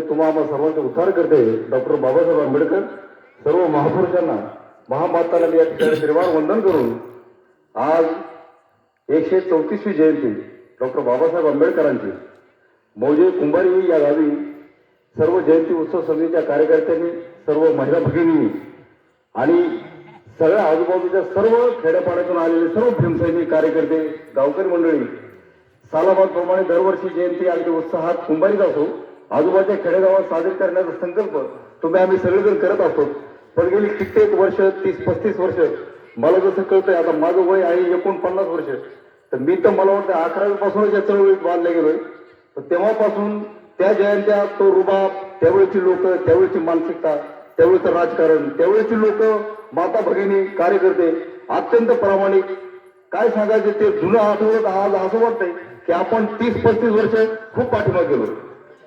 मी तुम्हा आम्हा सर्वांचा उद्धार करते. डॉक्टर बाबासाहेब आंबेडकर सर्व महापुरुषांना महामाताला मी या ठिकाणी श्रीवार वंदन करून आज एकशे चौतीसवी जयंती डॉक्टर बाबासाहेब आंबेडकरांची मौजे कुंभारी या गावी सर्व जयंती उत्सव समितीच्या कार्यकर्त्यांनी सर्व महिला भगिनी आणि सगळ्या आजूबाजूच्या सर्व खेड्यापाड्यातून आलेले सर्व भीमसैनिक कार्यकर्ते गावकरी मंडळी सालाबादप्रमाणे दरवर्षी जयंती अगदी उत्साहात कुंभारीत असो. आजूबाजूच्या खेडेगावात साजरी करण्याचा संकल्प तुम्ही आम्ही सगळेजण करत असतो. पण गेली कित्येक वर्ष तीस पस्तीस वर्ष मला जसं कळतंय आता माझं वय आहे एकोणपन्नास वर्ष. तर मी तर मला वाटतं अकरावी पासूनच या चळवळीत बांधल्या गेलोय तर तेव्हापासून त्या जयंत्या तो रुबाब त्यावेळेची लोक त्यावेळेची मानसिकता त्यावेळेचं राजकारण त्यावेळेची लोक माता भगिनी कार्यकर्ते अत्यंत प्रामाणिक. काय सांगायचे ते जुनं आठवत आज असं वाटतंय की आपण तीस पस्तीस वर्ष खूप पाठीमागे गेलो.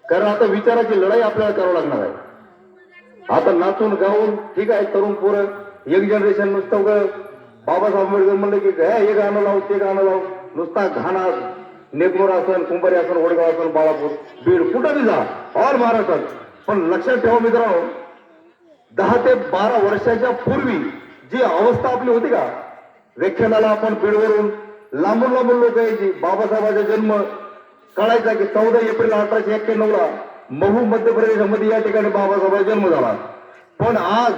कारण आता विचाराची लढाई आपल्याला करावं लागणार आहे. आता नाचून गाऊन ठीक आहे तरुण पोरं यंग जनरेशन नुसतं उगं बाबासाहेब आंबेडकर म्हणलं की हे हे गाणं लावू ते गाणं लावू. नुसता घाणा नेकनूर असन कुंभारी असन वडगाव असन बाळापूर बीड कुठं बी जा ऑल महाराष्ट्रात. पण लक्षात ठेवा मित्रांनो दहा ते बारा वर्षाच्या पूर्वी जी अवस्था आपली होती का? व्याख्यानाला आपण बीडवरून लांबून लांबून लोक यायची. बाबासाहेबांचा जन्म कळायचा की चौदा एप्रिल अठराशे एक्क्याण्णव ला महू मध्य प्रदेशामध्ये या ठिकाणी बाबासाहेबांचा जन्म झाला. पण आज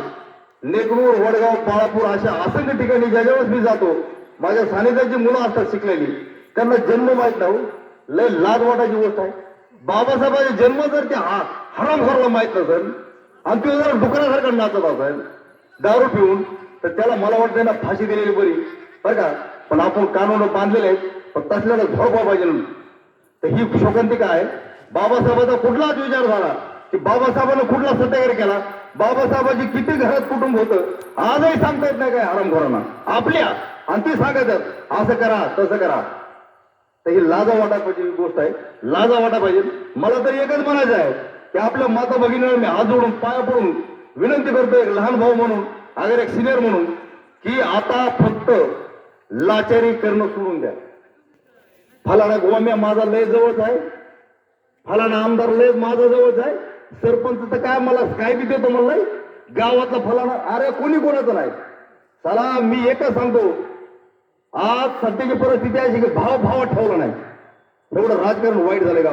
नेकनूर वडगाव बाळापूर अशा असंख्य ठिकाणी ज्या ज्यावेळेस मी जातो माझ्या सानिध्याची मुलं असतात शिकलेली त्यांना जन्म माहीत नाही हो. लय लाज वाटायची गोष्ट आहे. बाबासाहेबांचा जन्म जर ते हराम घरला माहीत नसेल आणि तो जर डुकरासारखा नाचत असेल दारू पिऊन तर त्याला मला वाटतं ना फाशी दिलेली बरी. बरं का? पण आपण कानून बांधलेले आहेत पण तसल्याला झोपा पाहिजे म्हणून. तर ही शोकांतिका आहे. बाबासाहेबांचा कुठलाच विचार झाला की बाबासाहेबांना कुठला सत्याग्रह केला? बाबासाहेबांची किती घरात कुटुंब होतं? आजही सांगता येत नाही काय हरामखोरांना आपल्या आणि ती सांगायचं असं करा तसं करा. तर ही लाजा वाटा पाहिजे गोष्ट आहे. लाजा वाटा पाहिजे. मला तर एकच म्हणायचं आहे की आपल्या माता भगिनीला मी हात जोडून पाया पडून विनंती करतो एक लहान भाऊ म्हणून अगर एक सिनियर म्हणून की आता फक्त लाचारी करणं सोडून द्या. फलाना गोम्या माझा लय जवळच आहे. फलाना आमदार लय माझा जवळच आहे. सरपंच तर काय मला काय बी देतो म्हणलाय. गावातला फलाना अरे कोणी कोणाचं नाही. चला मी एकच सांगतो. आज सध्याची परिस्थिती अशी की भाव भाव ठेवला नाही. एवढं राजकारण वाईट झालं का